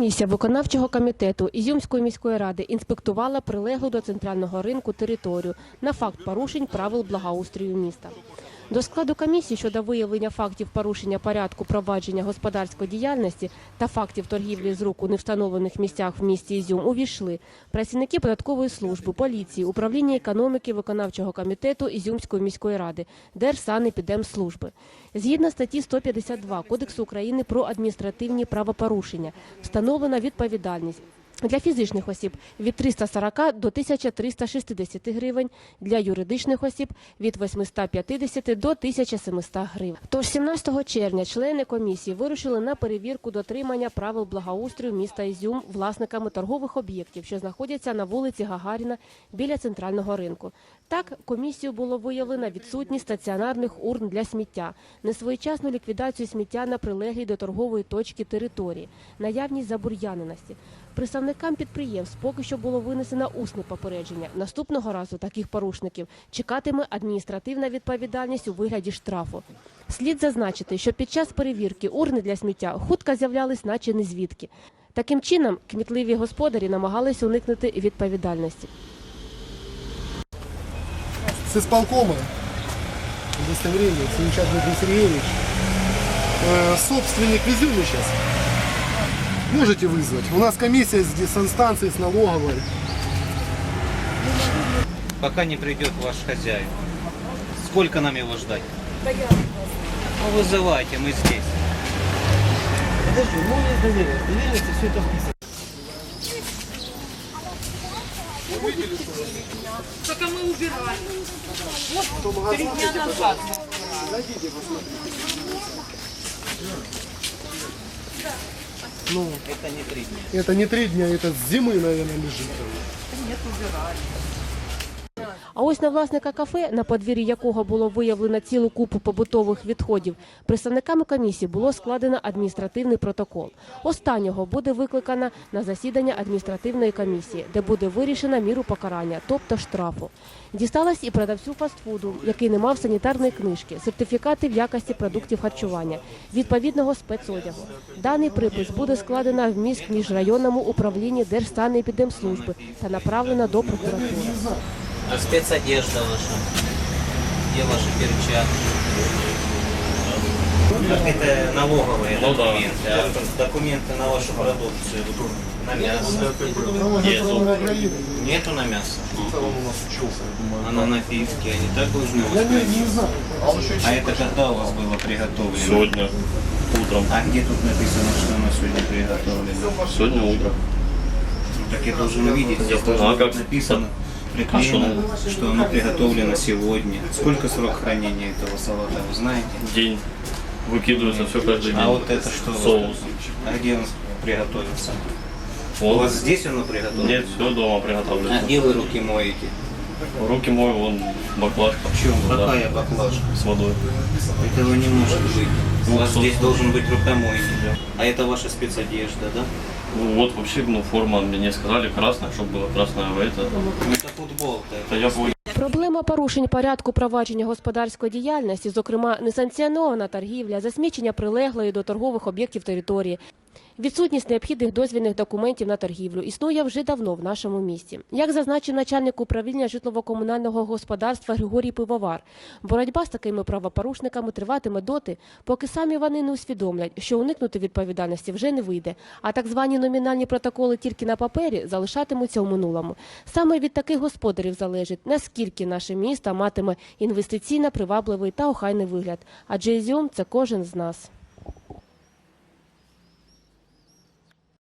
комісія виконавчого комітету Ізюмської міської ради інспектувала прилеглу до центрального ринку територію на факт порушень правил благоустрою міста. До складу комісії щодо виявлення фактів порушення порядку провадження господарської діяльності та фактів торгівлі з рук у невстановлених місцях в місті Ізюм увійшли працівники податкової служби, поліції, управління економіки виконавчого комітету Ізюмської міської ради, Держсанепідемслужби. Згідно статті 152 Кодексу України про адміністративні правопорушення встановлена відповідальність для фізичних осіб від 340 до 1360 гривень, для юридичних осіб від 850 до 1700 гривень. Тож 17 червня члени комісії вирушили на перевірку дотримання правил благоустрою міста Ізюм власниками торгових об'єктів, що знаходяться на вулиці Гагаріна біля центрального ринку. Так, комісію було виявлено відсутність стаціонарних урн для сміття, несвоєчасну ліквідацію сміття на прилеглій до торгової точки території, наявність забур'яненості. Представникам підприємств поки що було винесено усне попередження. Наступного разу таких порушників чекатиме адміністративна відповідальність у вигляді штрафу. Слід зазначити, що під час перевірки урни для сміття хутко з'являлись, наче не звідки. Таким чином, кмітливі господарі намагалися уникнути відповідальності. с исполкома удостоверение Дмитрий Сергеевич. Э, собственник везем сейчас. Можете вызвать. У нас комиссия с санстанции, с налоговой. пока не придет ваш хозяин. Сколько нам его ждать? Ну, вызывайте, мы здесь. Подожди, ну есть доверие. Доверенности все это вписано. Только мы убирали. Кто Три дня назад. зайдите, посмотрите. Ну, Это не три дня. это не три дня, это с зимы, наверное, лежит. А ось на власника кафе, на подвір'ї якого було виявлено цілу купу побутових відходів, представниками комісії було складено адміністративний протокол. Останнього буде викликано на засідання адміністративної комісії, де буде вирішена міру покарання, тобто штрафу. Дісталось і продавцю фастфуду, який не мав санітарної книжки, сертифікати в якості продуктів харчування, відповідного спецодягу. Даний припис буде складено в міськ міжрайонному управлінні Держсанепідемслужби та направлено до прокуратури. А спецодежда ваша? Где ваши перчатки? Это налоговые документы, а документы на вашу продукцию, на мясо. Нету на мясо. А на напитки они так должны Я быть? не, не знаю. А это когда у вас было приготовлено? Сегодня утром. А где тут написано, что оно сегодня приготовлено? Сегодня утром. Ну, так я должен увидеть, здесь А должно как? быть написано, приклеено, что оно приготовлено сегодня. Сколько срок хранения этого салата, вы знаете? День. Выкидывается все каждый день. А вот это что? Соус. А где он приготовился? У Вот. вас здесь оно приготовлено? Нет, все дома А приготовлено. где вы руки моете? Руки мою, вон баклажка. В чем? Да, Какая баклажка? С водой. Этого не может быть. У вас Ну, здесь что? должен быть рукомойник. А это ваша спецодежда, да? Ну вот вообще, ну форма мне сказали красная, чтобы было красное в это. Ну, это футболка. Это я понял. Проблема порушень порядку провадження господарської діяльності, зокрема несанкціонована торгівля, засмічення прилеглої до торгових об'єктів території, відсутність необхідних дозвільних документів на торгівлю існує вже давно в нашому місті. Як зазначив начальник управління житлово-комунального господарства Григорій Пивовар, боротьба з такими правопорушниками триватиме доти, поки самі вони не усвідомлять, що уникнути відповідальності вже не вийде, а так звані номінальні протоколи тільки на папері залишатимуться у минулому. Саме від таких господарів залежить, наскільки наше місто матиме інвестиційно привабливий та охайний вигляд, адже Ізюм – це кожен з нас.